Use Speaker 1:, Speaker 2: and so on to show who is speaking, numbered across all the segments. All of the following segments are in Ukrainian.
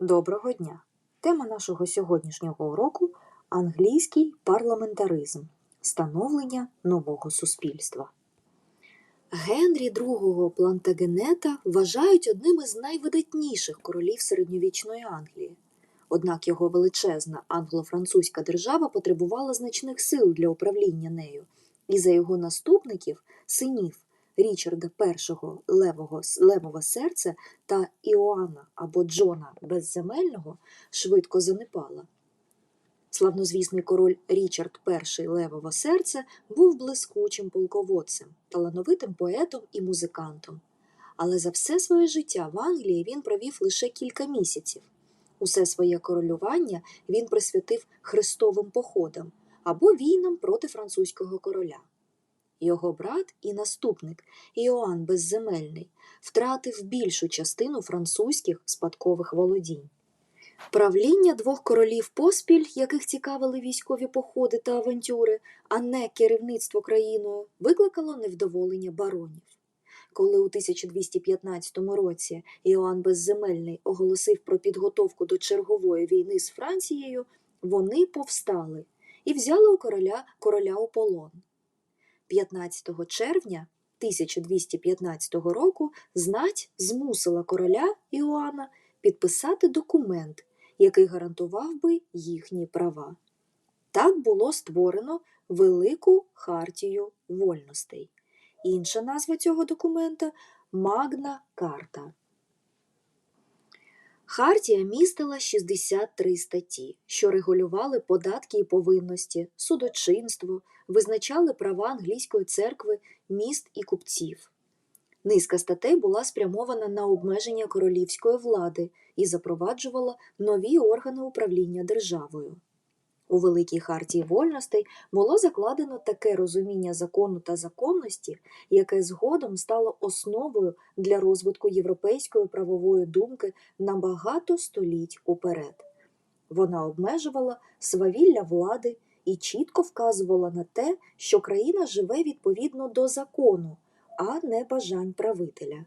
Speaker 1: Доброго дня! Тема нашого сьогоднішнього уроку англійський парламентаризм становлення нового суспільства. Генрі II Плантагенета вважають одним із найвидатніших королів середньовічної Англії. Однак його величезна англо-французька держава потребувала значних сил для управління нею, і за його наступників, синів Річарда І Левого, Левове серце та Іоанна або Джона Безземельного швидко занепала. Славнозвісний король Річард І Левове серце був блискучим полководцем, талановитим поетом і музикантом. Але за все своє життя в Англії він провів лише кілька місяців. Усе своє королювання він присвятив хрестовим походам або війнам проти французького короля. Його брат і наступник Іоанн Безземельний втратив більшу частину французьких спадкових володінь. Правління двох королів поспіль, яких цікавили військові походи та авантюри, а не керівництво країною, викликало невдоволення баронів. Коли у 1215 році Іоанн Безземельний оголосив про підготовку до чергової війни з Францією, вони повстали і взяли у короля короля у полон. 15 червня 1215 року знать змусила короля Іоанна підписати документ, який гарантував би їхні права. Так було створено Велику хартію вольностей. Інша назва цього документа Магна Карта. Хартія містила 63 статті, що регулювали податки і повинності, судочинство, визначали права англійської церкви, міст і купців. Низка статей була спрямована на обмеження королівської влади і запроваджувала нові органи управління державою. У Великій хартії вольностей було закладено таке розуміння закону та законності, яке згодом стало основою для розвитку європейської правової думки на багато століть уперед. Вона обмежувала свавілля влади і чітко вказувала на те, що країна живе відповідно до закону, а не бажань правителя.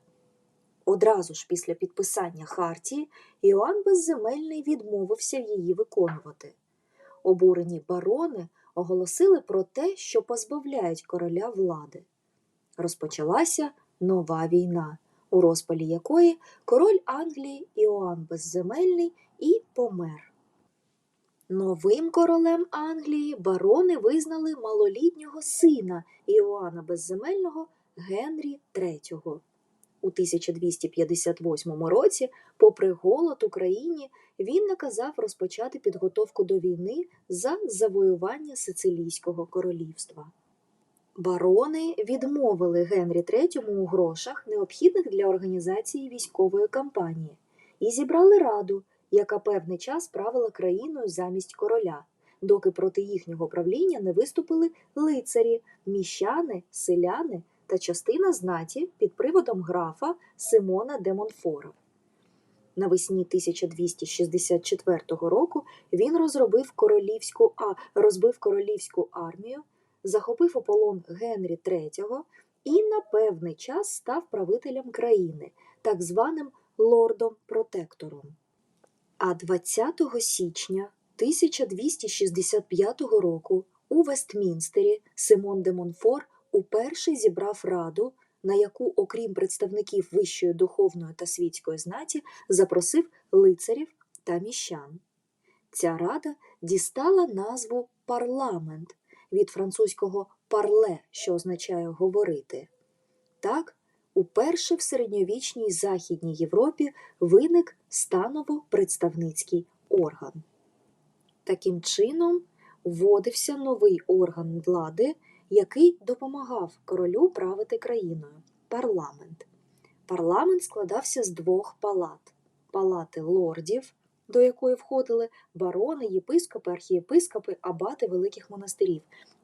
Speaker 1: Одразу ж після підписання хартії Іоанн Безземельний відмовився її виконувати. Обурені барони оголосили про те, що позбавляють короля влади. Розпочалася нова війна, у розпалі якої король Англії Іоанн Безземельний і помер. Новим королем Англії барони визнали малолітнього сина Іоанна Безземельного Генрі III. У 1258 році, попри голод Україні, він наказав розпочати підготовку до війни за завоювання Сицилійського королівства. Барони відмовили Генрі III у грошах, необхідних для організації військової кампанії, і зібрали раду, яка певний час правила країною замість короля, доки проти їхнього правління не виступили лицарі, міщани, селяни та частина знаті під приводом графа Симона де Монфора. Навесні 1264 року він розробив королівську, а, розбив королівську армію, захопив у полон Генрі III і на певний час став правителем країни, так званим лордом-протектором. А 20 січня 1265 року у Вестмінстері Симон де Монфор уперше зібрав раду, на яку, окрім представників вищої духовної та світської знаті, запросив лицарів та міщан. Ця рада дістала назву парламент від французького парле, що означає говорити. Так, уперше в середньовічній Західній Європі виник станово-представницький орган. Таким чином, вводився новий орган влади, який допомагав королю правити країною парламент. Парламент складався з двох палат: палати лордів, до якої входили барони, єпископи, архієпископи, абати великих монастирів,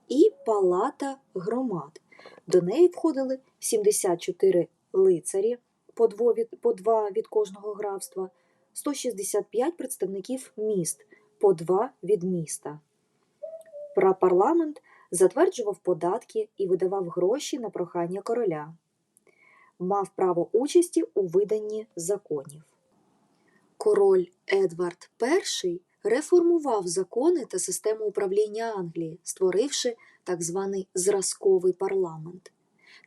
Speaker 1: і палата громад. До неї входили 74 лицарі по, два від кожного графства, 165 представників міст по два від міста. Парламент затверджував податки і видавав гроші на прохання короля, мав право участі у виданні законів. Король Едвард І реформував закони та систему управління Англії, створивши так званий зразковий парламент.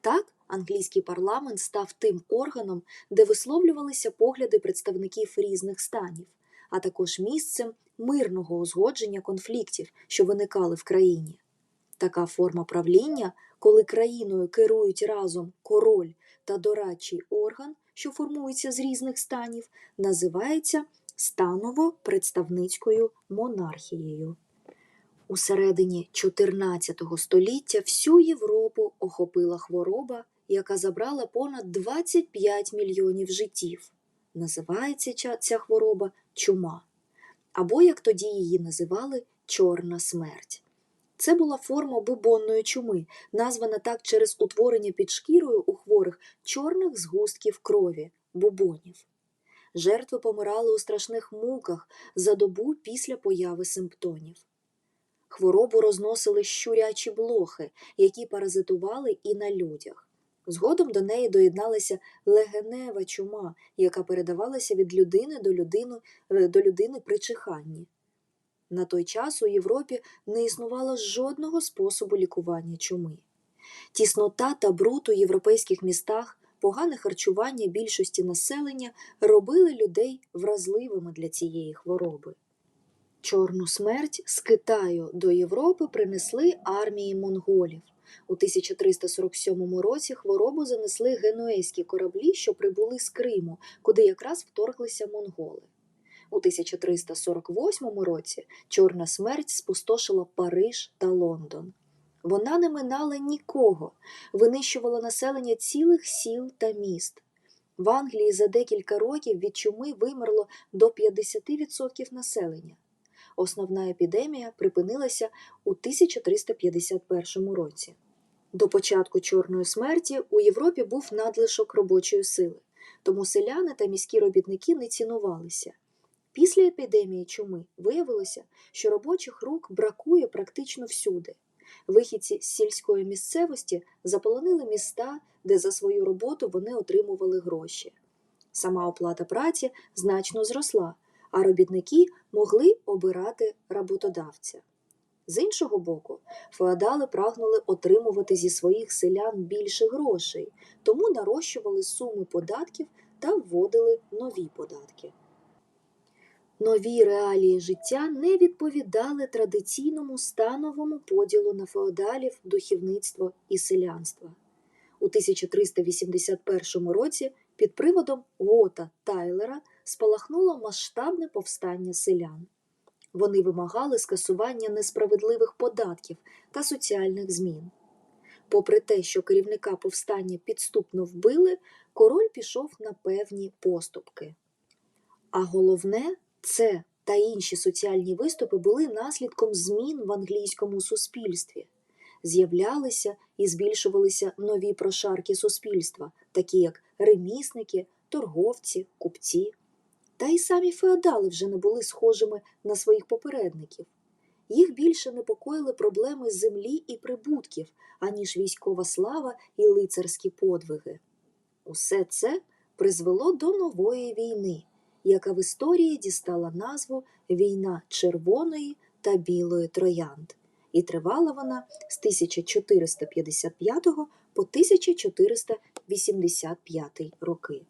Speaker 1: Так, англійський парламент став тим органом, де висловлювалися погляди представників різних станів, а також місцем мирного узгодження конфліктів, що виникали в країні. Така форма правління, коли країною керують разом король та дорадчий орган, що формується з різних станів, називається станово-представницькою монархією. У середині 14 століття всю Європу охопила хвороба, яка забрала понад 25 мільйонів життів. Називається ця хвороба чума, або, як тоді її називали, чорна смерть. Це була форма бубонної чуми, названа так через утворення під шкірою у хворих чорних згустків крові бубонів. Жертви помирали у страшних муках за добу після появи симптомів. Хворобу розносили щурячі блохи, які паразитували і на людях. Згодом до неї доєдналася легенева чума, яка передавалася від людини до людини, е, до людини при чиханні. На той час у Європі не існувало жодного способу лікування чуми. Тіснота та бруд у європейських містах, погане харчування більшості населення робили людей вразливими для цієї хвороби. Чорну смерть з Китаю до Європи принесли армії монголів. У 1347 році хворобу занесли генуезькі кораблі, що прибули з Криму, куди якраз вторглися монголи. У 1348 році чорна смерть спустошила Париж та Лондон. Вона не минала нікого, винищувала населення цілих сіл та міст. В Англії за декілька років від чуми вимерло до 50% населення. Основна епідемія припинилася у 1351 році. До початку Чорної смерті у Європі був надлишок робочої сили, тому селяни та міські робітники не цінувалися. Після епідемії чуми виявилося, що робочих рук бракує практично всюди. Вихідці з сільської місцевості заполонили міста, де за свою роботу вони отримували гроші. Сама оплата праці значно зросла, а робітники могли обирати работодавця. З іншого боку, феодали прагнули отримувати зі своїх селян більше грошей, тому нарощували суми податків та вводили нові податки. Нові реалії життя не відповідали традиційному становому поділу на феодалів, духовництво і селянство. У 1381 році під приводом Вота Тайлера спалахнуло масштабне повстання селян. Вони вимагали скасування несправедливих податків та соціальних змін. Попри те, що керівника повстання підступно вбили, король пішов на певні поступки. А головне, це та інші соціальні виступи були наслідком змін в англійському суспільстві. З'являлися і збільшувалися нові прошарки суспільства, такі як ремісники, торговці, купці. Та й самі феодали вже не були схожими на своїх попередників. Їх більше непокоїли проблеми землі і прибутків, аніж військова слава і лицарські подвиги. Усе це призвело до нової війни, яка в історії дістала назву Війна Червоної та Білої Троянд, і тривала вона з 1455 по 1485 роки.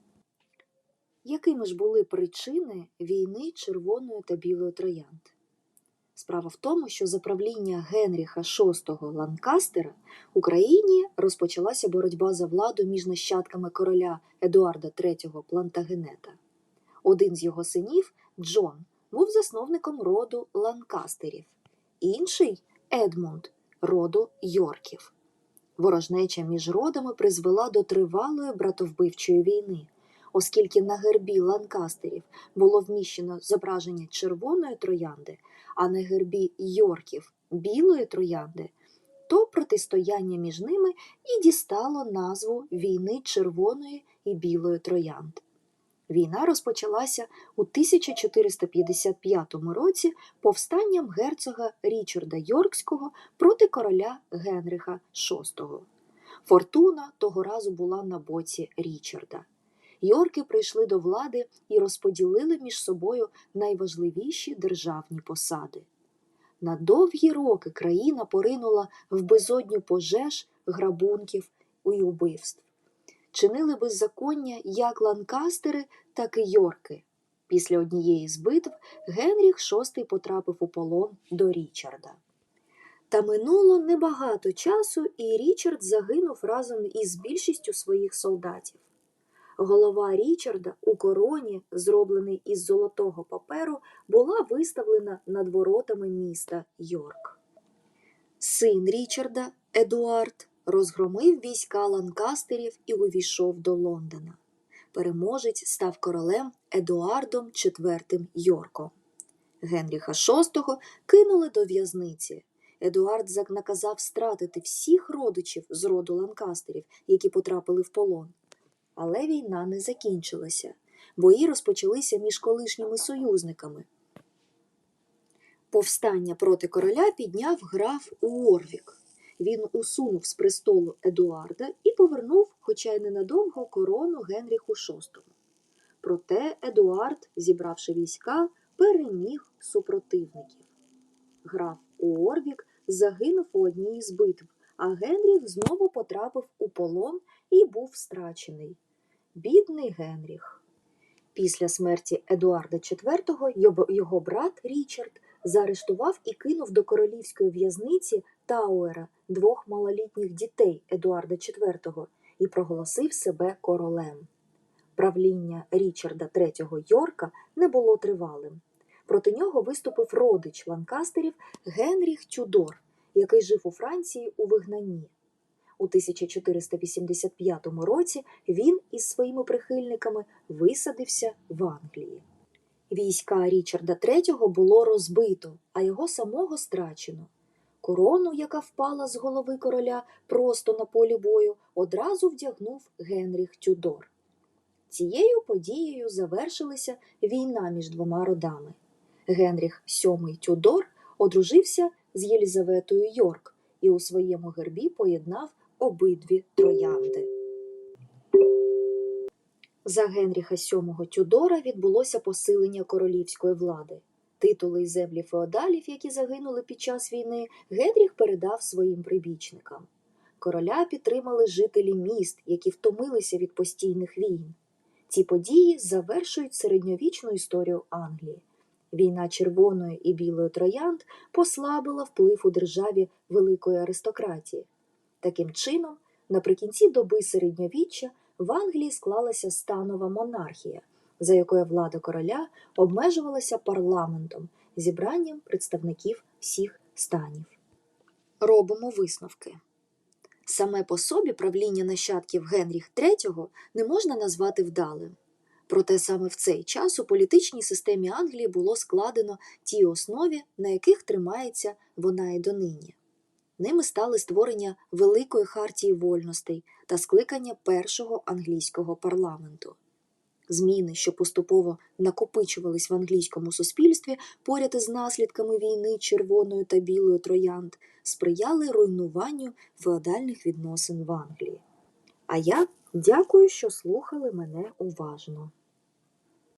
Speaker 1: Якими ж були причини війни Червоної та Білої Троянд? Справа в тому, що за правління Генріха VI Ланкастера в Україні розпочалася боротьба за владу між нащадками короля Едуарда III Плантагенета. Один з його синів, Джон, був засновником роду Ланкастерів, інший Едмунд роду Йорків. Ворожнеча між родами призвела до тривалої братовбивчої війни, оскільки на гербі Ланкастерів було вміщено зображення червоної троянди, а на гербі Йорків білої троянди, то протистояння між ними і дістало назву війни червоної і білої троянд. Війна розпочалася у 1455 році повстанням герцога Річарда Йоркського проти короля Генриха VI. Фортуна того разу була на боці Річарда. Йорки прийшли до влади і розподілили між собою найважливіші державні посади. На довгі роки країна поринула в безодню пожеж, грабунків і убивств. Чинили беззаконня як ланкастери, так і Йорки. Після однієї з битв Генріх VI потрапив у полон до Річарда. Та минуло небагато часу, і Річард загинув разом із більшістю своїх солдатів. Голова Річарда у короні, зроблений із золотого паперу, була виставлена над воротами міста Йорк. Син Річарда, Едуард, розгромив війська ланкастерів і увійшов до Лондона. Переможець став королем Едуардом IV Йорком. Генріха VI кинули до в'язниці. Едуард наказав стратити всіх родичів з роду ланкастерів, які потрапили в полон. Але війна не закінчилася. Бої розпочалися між колишніми союзниками. Повстання проти короля підняв граф Уорвік. Він усунув з престолу Едуарда і повернув, хоча й ненадовго, корону Генріху VI. Проте Едуард, зібравши війська, переміг супротивників. Граф Уорвік загинув у одній із битв, а Генріх знову потрапив у полон і був страчений. Бідний Генріх. Після смерті Едуарда IV його брат Річард заарештував і кинув до королівської в'язниці Тауера двох малолітніх дітей Едуарда IV і проголосив себе королем. Правління Річарда III Йорка не було тривалим. Проти нього виступив родич ланкастерів Генріх Тюдор, який жив у Франції у вигнанні. У 1485 році він із своїми прихильниками висадився в Англії. Війська Річарда III було розбито, а його самого страчено. Корону, яка впала з голови короля просто на полі бою, одразу вдягнув Генріх Тюдор. Цією подією завершилася війна між двома родами. Генріх VII Тюдор одружився з Єлізаветою Йорк і у своєму гербі поєднав обидві троянди. За Генріха VII Тюдора відбулося посилення королівської влади. Титули й землі феодалів, які загинули під час війни, Генріх передав своїм прибічникам. Короля підтримали жителі міст, які втомилися від постійних війн. Ці події завершують середньовічну історію Англії. Війна червоної і білої троянд послабила вплив у державі великої аристократії. Таким чином, наприкінці доби середньовіччя в Англії склалася станова монархія, за якою влада короля обмежувалася парламентом, зібранням представників всіх станів. Робимо висновки. Саме по собі правління нащадків Генріх III не можна назвати вдалим. Проте саме в цей час у політичній системі Англії було складено ті основі, на яких тримається вона і донині. Ними стали створення Великої хартії вольностей та скликання першого англійського парламенту. Зміни, що поступово накопичувались в англійському суспільстві поряд із наслідками війни червоною та білою троянд, сприяли руйнуванню феодальних відносин в Англії. А я дякую, що слухали мене уважно.